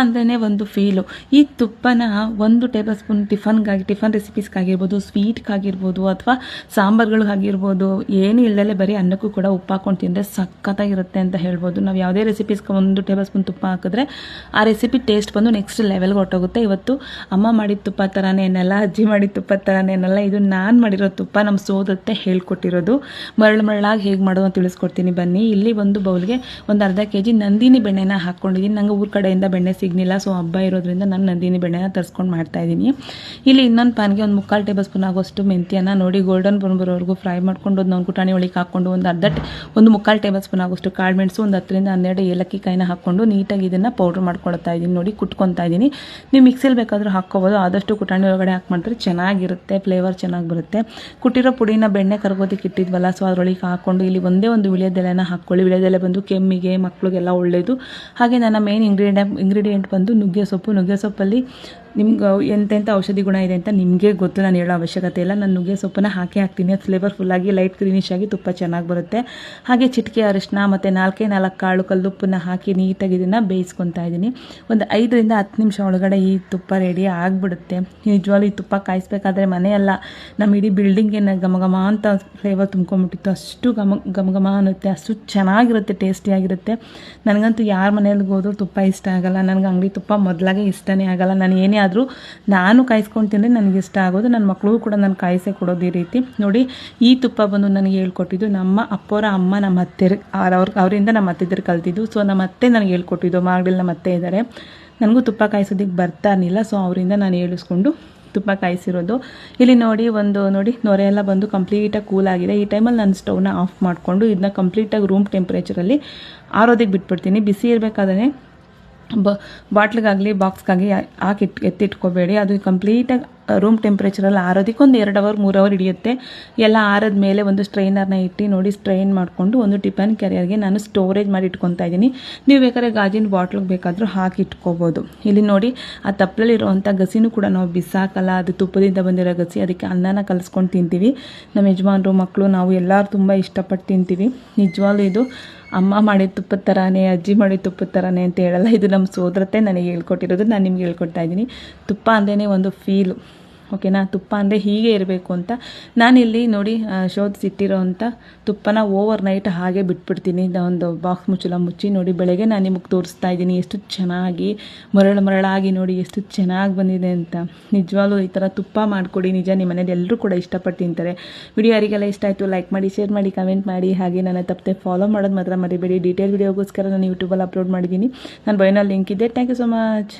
ಅಂದ್ರೇ ಒಂದು ಫೀಲು ಈ ತುಪ್ಪನ ಒಂದು ಟೇಬಲ್ ಸ್ಪೂನ್ ಟಿಫನ್ಗಾಗಿ, ಟಿಫನ್ ರೆಸಿಪೀಸ್ಗಾಗಿರ್ಬೋದು ಸ್ವೀಟ್ಗಾಗಿರ್ಬೋದು ಅಥವಾ ಸಾಂಬಾರ್ಗಳಿಗಾಗಿರ್ಬೋದು, ಏನು ಇಲ್ಲದಲ್ಲೇ ಬರೀ ಅನ್ನಕ್ಕೂ ಕೂಡ ಉಪ್ಪು ಹಾಕೊಂಡು ತಿಂದರೆ ಸಖತ್ತಾಗಿರುತ್ತೆ ಅಂತ ಹೇಳ್ಬೋದು. ನಾವು ಯಾವುದೇ ರೆಸಿಪೀಸ್ಗೆ ಒಂದು ಟೇಬಲ್ ಸ್ಪೂನ್ ತುಪ್ಪ ಹಾಕಿದ್ರೆ ಆ ರೆಸಿಪಿ ಟೇಸ್ಟ್ ಬಂದು ನೆಕ್ಸ್ಟ್ ಲೆವೆಲ್ಗೆ ಹೊಟ್ಟೋಗುತ್ತೆ ಇವತ್ತು ಅಮ್ಮ ಮಾಡಿದ ತುಪ್ಪ ಥರನೇ ಏನಲ್ಲ ಅಜ್ಜಿ ಮಾಡಿದ ತುಪ್ಪ ಥರನೇ ಏನಲ್ಲ ಇದು ನಾನು ಮಾಡಿರೋ ತುಪ್ಪ ನಮ್ಮ ಸೋದತ್ತೆ ಹೇಳ್ಕೊಟ್ಟಿರೋದು. ಮರಳು ಮರಳಾಗಿ ಹೇಗೆ ಮಾಡೋದು ಅಂತ ತಿಳಿಸ್ಕೊಡ್ತೀನಿ ಬನ್ನಿ. ಇಲ್ಲಿ ಒಂದು ಬೌಲ್ಗೆ ಒಂದು ಅರ್ಧ ಕೆ ಜಿ ನಂದಿನಿ ಬೆಣ್ಣೆನ ಹಾಕ್ಕೊಂಡಿದ್ದೀನಿ ನಂಗೆ ಊರ ಕಡೆಯಿಂದ ಬೆಣ್ಣೆ ಸಿಗ್ನಿಲ್ಲ ಸೊ ಹಬ್ಬ ಇರೋದ್ರಿಂದ ನಾನು ನಂದಿನಿ ಬೆಣ್ಣೆನ ತರಿಸ್ಕೊಂಡು ಮಾಡ್ತಾ ಇದ್ದೀನಿ. ಇಲ್ಲಿ ಇನ್ನೊಂದು ಪ್ಯಾನ್ಗೆ ಒಂದು ಮುಕ್ಕಾಲು ಟೇಬಲ್ ಸ್ಪೂನ್ ಆಗೋಷ್ಟು ಮೆಂತ್ಯನ ನೋಡಿ ಗೋಲ್ಡನ್ ಬ್ರೌನ್ ಬರೋವರೆಗೂ ಫ್ರೈ ಮಾಡ್ಕೊಂಡು ಒಂದು ಕುಟಾಣಿ ಒಳಗೆ ಹಾಕ್ಕೊಂಡು ಒಂದು ಅರ್ಧ ಒಂದು ಮುಕ್ಕಾಲು ಟೇಬಲ್ ಸ್ಪೂನ್ ಆಗೋಷ್ಟು ಕಾಳು ಮೆಣಸು, ಒಂದು ಹತ್ತರಿಂದ ಹನ್ನೆರಡು ಏಲಕ್ಕಿ ಕಾಯಿನ ಹಾಕ್ಕೊಂಡು ನೀಟಾಗಿ ಇದನ್ನು ಪೌಡ್ರ್ ಮಾಡ್ಕೊಳ್ತಾ ಇದ್ದೀನಿ. ನೋಡಿ, ಕುಟ್ಕೊತಾ ಇದ್ದೀನಿ. ನೀವು ಮಿಕ್ಸಿಲ್ ಬೇಕಾದರೂ ಹಾಕ್ಕೋಬೋದು. ಆದಷ್ಟು ಕುಟಾಣಿ ಒಳಗಡೆ ಹಾಕಿ ಮಾಡಿದ್ರೆ ಚೆನ್ನಾಗಿರುತ್ತೆ ಫ್ಲೇವರ್ ಚೆನ್ನಾಗಿ ಬರುತ್ತೆ. ಕುಟ್ಟಿರೋ ಪುಡಿನ ಬೆಣ್ಣೆ ಕರ್ಗೋದಕ್ಕೆ ಇಟ್ಟಿದ್ವಲ್ಲ ಸೊ ಅದರೊಳಗೆ ಹಾಕ್ಕೊಂಡು ಇಲ್ಲಿ ಒಂದೇ ಒಂದು ವಿಳೆದೆಲೆನ ಹಾಕ್ಕೊಳ್ಳಿ ವಿಳೆದೆಲೆ ಬಂದು ಕೆಮ್ಮಿಗೆ ಮಕ್ಕಳಿಗೆಲ್ಲ ಒಳ್ಳೆಯದು ಹಾಗೆ ನನ್ನ ಮೇನ್ ಇಂಗ್ರೀಡಿಯಂಟ್ ಇಂಗ್ರೀಡಿಯೆಂಟ್ ಬಂದು ನುಗ್ಗೆ ಸೊಪ್ಪು ನುಗ್ಗೆ ಸೊಪ್ಪಲ್ಲಿ ನಿಮ್ಗೆ ಎಂತೆಂಥ ಔಷಧಿ ಗುಣ ಇದೆ ಅಂತ ನಿಮಗೆ ಗೊತ್ತು, ನಾನು ಹೇಳೋ ಅವಶ್ಯಕತೆ ಇಲ್ಲ. ನಾನು ನುಗ್ಗೆ ಸೊಪ್ಪನ್ನ ಹಾಕಿ ಹಾಕ್ತೀನಿ. ಅದು ಫ್ಲೇವರ್ ಫುಲ್ಲಾಗಿ ಲೈಟ್ ಗ್ರೀನಿಶ್ ಆಗಿ, ತುಪ್ಪ ಚೆನ್ನಾಗಿ ಬರುತ್ತೆ. ಹಾಗೆ ಚಿಟಿಕೆ ಅರಿಶಿನ ಮತ್ತು ನಾಲ್ಕೇ ನಾಲ್ಕು ಕಾಳು ಕಲ್ಲುಪ್ಪನ್ನು ಹಾಕಿ ನೀಟಾಗಿ ಇದನ್ನು ಬೇಯಿಸ್ಕೊತಾ ಇದ್ದೀನಿ. ಒಂದು ಐದರಿಂದ ಹತ್ತು ನಿಮಿಷ ಒಳಗಡೆ ಈ ತುಪ್ಪ ರೆಡಿ ಆಗಿಬಿಡುತ್ತೆ. ನಿಜವಾಗ್ಲೂ ಈ ತುಪ್ಪ ಕಾಯಿಸ್ಬೇಕಾದ್ರೆ ಮನೆಯಲ್ಲ ನಮ್ಮ ಇಡೀ ಬಿಲ್ಡಿಂಗೇನ ಘಮ ಘಮ ಅಂತ ಫ್ಲೇವರ್ ತುಂಬ್ಕೊಂಬಿಟ್ಟಿತ್ತು ಅಷ್ಟು ಘಮ ಘಮ ಘಮ ಅನ್ನುತ್ತೆ. ಅಷ್ಟು ಚೆನ್ನಾಗಿರುತ್ತೆ ಟೇಸ್ಟಿಯಾಗಿರುತ್ತೆ ನನಗಂತೂ ಯಾರ ಮನೇಲಿ ಹೋದ್ರೂ ತುಪ್ಪ ಇಷ್ಟ ಆಗಲ್ಲ. ನನಗೆ ಅಂಗಡಿ ತುಪ್ಪ ಮೊದಲಾಗೆ ಇಷ್ಟನೇ ಆಗಲ್ಲ. ನಾನು ಏನೇ ಆದರೂ ನಾನು ಕಾಯಿಸ್ಕೊಂಡು ತಿಂದರೆ ನನಗೆ ಇಷ್ಟ ಆಗೋದು. ನನ್ನ ಮಕ್ಕಳು ಕೂಡ ನಾನು ಕಾಯಿಸೇ ಕೊಡೋದು ಈ ರೀತಿ. ನೋಡಿ, ಈ ತುಪ್ಪ ಬಂದು ನನಗೆ ಹೇಳ್ಕೊಟ್ಟಿದ್ದು ನಮ್ಮ ಅಪ್ಪವರ ಅಮ್ಮ, ನಮ್ಮ ಅತ್ತೆರ್ ಅವ್ರ ಅವರಿಂದ ನಮ್ಮ ಅತ್ತಿದ್ರು ಕಲ್ತಿದ್ದು. ಸೊ ನಮ್ಮ ಅತ್ತೆ ನನಗೆ ಹೇಳ್ಕೊಟ್ಟಿದ್ದು. ಮಾಗಡಿಲ್ ನಮ್ಮ ಅತ್ತೆ ಇದ್ದಾರೆ ನನಗೂ ತುಪ್ಪ ಕಾಯಿಸೋದಕ್ಕೆ ಬರ್ತಾ ಇರಲಿಲ್ಲ. ಸೊ ಅವರಿಂದ ನಾನು ಹೇಳಿಸ್ಕೊಂಡು ತುಪ್ಪ ಕಾಯಿಸಿರೋದು. ಇಲ್ಲಿ ನೋಡಿ, ಒಂದು ನೋಡಿ, ನೊರೆ ಎಲ್ಲ ಬಂದು ಕಂಪ್ಲೀಟಾಗಿ ಕೂಲ್ ಆಗಿದೆ. ಈ ಟೈಮಲ್ಲಿ ನಾನು ಸ್ಟವ್ನ ಆಫ್ ಮಾಡಿಕೊಂಡು ಇದನ್ನ ಕಂಪ್ಲೀಟಾಗಿ ರೂಮ್ ಟೆಂಪ್ರೇಚರಲ್ಲಿ ಆರೋದಕ್ಕೆ ಬಿಟ್ಬಿಡ್ತೀನಿ. ಬಿಸಿ ಇರಬೇಕಾದ್ರೆ ಬ ಬಾಟ್ಲಿಗಾಗಲಿ, ಬಾಕ್ಸ್ಗಾಗಲಿ ಹಾಕಿ ಇಟ್, ಎತ್ತಿಟ್ಕೋಬೇಡಿ. ಅದು ಕಂಪ್ಲೀಟಾಗಿ ರೂಮ್ ಟೆಂಪ್ರೇಚರಲ್ಲಿ ಆರೋದಕ್ಕೆ ಒಂದು ಎರಡು ಅವರ್, ಮೂರು ಅವರ್ ಹಿಡಿಯುತ್ತೆ. ಎಲ್ಲ ಆರದ ಮೇಲೆ ಒಂದು ಸ್ಟ್ರೈನರ್ನ ಇಟ್ಟು ನೋಡಿ ಸ್ಟ್ರೈನ್ ಮಾಡಿಕೊಂಡು ಒಂದು ಟಿಫನ್ ಕ್ಯಾರಿಯರ್ಗೆ ನಾನು ಸ್ಟೋರೇಜ್ ಮಾಡಿ ಇಟ್ಕೊತಾ ಇದ್ದೀನಿ. ನೀವು ಬೇಕಾದ್ರೆ ಗಾಜಿನ ಬಾಟ್ಲಿಗೆ ಬೇಕಾದರೂ ಹಾಕಿ ಇಟ್ಕೋಬೋದು. ಇಲ್ಲಿ ನೋಡಿ, ಆ ತಪ್ಪಲಲ್ಲಿರುವಂಥ ಗಸಿನೂ ಕೂಡ ನಾವು ಬಿಸಾಕಲ್ಲ, ಅದು ತುಪ್ಪದಿಂದ ಬಂದಿರೋ ಗಸಿ, ಅದಕ್ಕೆ ಅನ್ನನ ಕಲಿಸ್ಕೊಂಡು ತಿಂತೀವಿ. ನಮ್ಮ ಯಜಮಾನರು ಮಕ್ಕಳು ನಾವು ಎಲ್ಲರೂ ತುಂಬ ಇಷ್ಟಪಟ್ಟು ತಿಂತೀವಿ. ನಿಜವಾಗ್ಲೂ ಇದು ಅಮ್ಮ ಮಾಡಿದ ತುಪ್ಪದ ಥರನೇ ಅಜ್ಜಿ ಮಾಡಿದ ತುಪ್ಪದ ಥರನೇ ಅಂತ ಹೇಳಲ್ಲ. ಇದು ನಮ್ಮ ಸೋದರತೆ ನನಗೆ ಹೇಳ್ಕೊಟ್ಟಿರೋದು. ನಾನು ನಿಮ್ಗೆ ಹೇಳ್ಕೊಡ್ತಾ ಇದ್ದೀನಿ. ತುಪ್ಪ ಅಂದ್ರೇ ಒಂದು ಫೀಲು ಓಕೆನಾ? ತುಪ್ಪ ಅಂದರೆ ಹೀಗೆ ಇರಬೇಕು ಅಂತ. ನಾನಿಲ್ಲಿ ನೋಡಿ ಶೋಧಿಸಿಟ್ಟಿರೋ ಅಂಥ ತುಪ್ಪನ ಓವರ್ ನೈಟ್ ಹಾಗೆ ಬಿಟ್ಬಿಡ್ತೀನಿ. ಒಂದು ಬಾಕ್ಸ್ ಮುಚ್ಚಲ ಮುಚ್ಚಿ ನೋಡಿ, ಬೆಳಗ್ಗೆ ನಾನು ನಿಮಗೆ ತೋರಿಸ್ತಾ ಇದ್ದೀನಿ ಎಷ್ಟು ಚೆನ್ನಾಗಿ, ಮರಳು ಮರಳಾಗಿ ನೋಡಿ ಎಷ್ಟು ಚೆನ್ನಾಗಿ ಬಂದಿದೆ ಅಂತ. ನಿಜವಾಗ್ಲೂ ಈ ಥರ ತುಪ್ಪ ಮಾಡಿಕೊಡಿ. ನಿಜ ನಿಮ್ಮ ಮನೇಲಿ ಎಲ್ಲರೂ ಕೂಡ ಇಷ್ಟಪಟ್ಟು ತಿಂತಾರೆ ವಿಡಿಯೋ ಯಾರಿಗೆಲ್ಲ ಇಷ್ಟ ಆಯಿತು ಲೈಕ್ ಮಾಡಿ ಶೇರ್ ಮಾಡಿ ಕಮೆಂಟ್ ಮಾಡಿ, ಹಾಗೆ ನನ್ನ ತಪ್ಪದೆ ಫಾಲೋ ಮಾಡೋದು ಮಾತ್ರ ಮರಿಬೇಡಿ. ಡೀಟೇಲ್ ವಿಡಿಯೋಗೋಸ್ಕರ ನಾನು ಯೂಟ್ಯೂಬಲ್ಲಿ ಅಪ್ಲೋಡ್ ಮಾಡಿದ್ದೀನಿ. ನಾನು ಬೈನಲ್ಲಿ ಲಿಂಕ್ ಇದೆ. Thank you so much